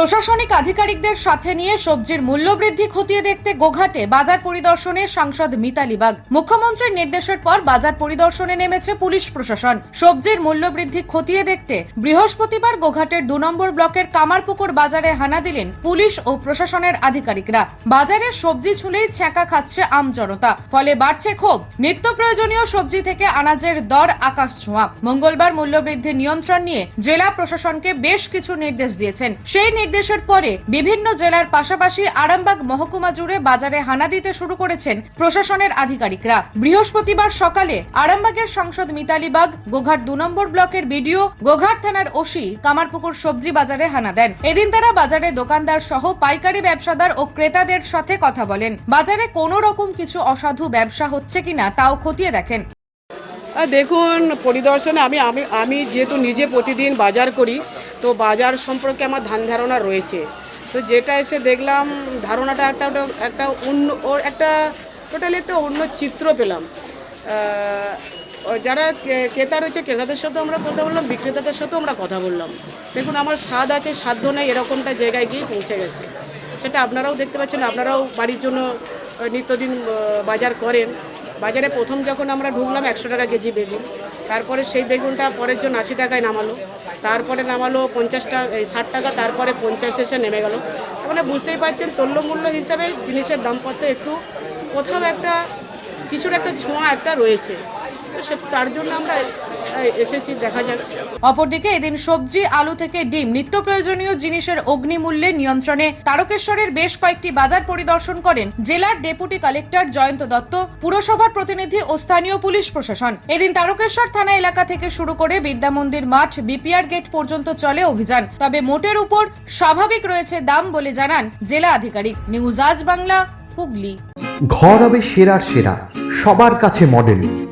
প্রশাসনিক আধিকারিকদের সাথে নিয়ে সবজির মূল্যবৃদ্ধি খতিয়ে দেখতে গোঘাটে বাজার পরিদর্শনে সাংসদ মিতালি বাগ। মুখ্যমন্ত্রীর নির্দেশের পর বাজার পরিদর্শনে নেমেছে পুলিশ প্রশাসন। সবজির মূল্যবৃদ্ধি খতিয়ে দেখতে বৃহস্পতিবার গোঘাটের দু নম্বর ব্লকের কামারপুকুর বাজারে হানা দিলেন পুলিশ ও প্রশাসনের আধিকারিকরা। বাজারে সবজি ছুলেই ছ্যাঁকা খাচ্ছে আম জনতা। ফলে বাড়ছে ক্ষোভ। নিত্য প্রয়োজনীয় সবজি থেকে আনাজের দর আকাশ ছোঁয়া। মঙ্গলবার মূল্যবৃদ্ধির নিয়ন্ত্রণ নিয়ে জেলা প্রশাসনকে বেশ কিছু নির্দেশ দিয়েছেন। সেই নির্দেশের পরে বিভিন্ন জেলার পাশাপাশি আরামবাগ মহকুমা জুড়ে বাজারে হানা দিতে শুরু করেছেন প্রশাসনের আধিকারিকরা। বৃহস্পতিবার সকালে আরামবাগের সংসদ মিতালি বাগ, গোঘাট দু নম্বর ব্লকের বিডিও, গোঘাট থানার ওসি কামারপুকুর সবজি বাজারে হানা দেন। এদিন তারা বাজারে দোকানদার সহ পাইকারি ব্যবসাদার ও ক্রেতাদের সাথে কথা বলেন। বাজারে কোনো রকম কিছু অসাধু ব্যবসা হচ্ছে কিনা তাও খতিয়ে দেখেন। দেখুন, পরিদর্শনে আমি আমি আমি যেহেতু নিজে প্রতিদিন বাজার করি তো বাজার সম্পর্কে আমার ধান ধারণা রয়েছে। তো যেটা এসে দেখলাম, ধারণাটা একটা একটা অন্য, ওর একটা টোটালি একটা অন্য চিত্র পেলাম। যারা ক্রেতা রয়েছে, ক্রেতাদের সাথেও আমরা কথা বললাম, বিক্রেতাদের সাথেও আমরা কথা বললাম। দেখুন, আমার স্বাদ আছে সাধ্য নেই, এরকমটা জায়গায় গিয়ে পৌঁছে গেছে। সেটা আপনারাও দেখতে পাচ্ছেন, আপনারাও বাড়ির জন্য নিত্যদিন বাজার করেন। বাজারে প্রথম যখন আমরা ঢুকলাম একশো টাকা কেজি বেগুন, তারপরে সেই বেগুনটা পরের জন্য আশি টাকায় নামালো, তারপরে নামালো পঞ্চাশ টাকা এই ষাট টাকা, তারপরে পঞ্চাশ এসে নেমে গেল। মানে বুঝতেই পারছেন তল্যমূল্য হিসাবে জিনিসের দামপত্র একটু, কোথাও একটা, কিছুর একটা ছোঁয়া একটা রয়েছে। সে তার জন্য আমরা এসেছি দেখা যাক। অপরদিকে এদিন সবজি আলু থেকে ডিম নিত্য প্রয়োজনীয় জিনিসের অগ্নিমূল্যে নিয়ন্ত্রণে তারকেশ্বরের বেশ কয়েকটি বাজার পরিদর্শন করেন জেলার ডেপুটি কালেক্টর জয়ন্ত দত্ত পুরসভার প্রতিনিধি ও স্থানীয় পুলিশ প্রশাসন। এদিন তারকেশ্বর থানা এলাকা থেকে শুরু করে বিদ্যা মন্দির মাঠ বিপিআর গেট পর্যন্ত চলে অভিযান। তবে মোটের উপর স্বাভাবিক রয়েছে দাম বলে জানান জেলা আধিকারিক। নিউজ আজ বাংলা হুগলি। ঘর হবে সেরার সেরা সবার কাছে মডেল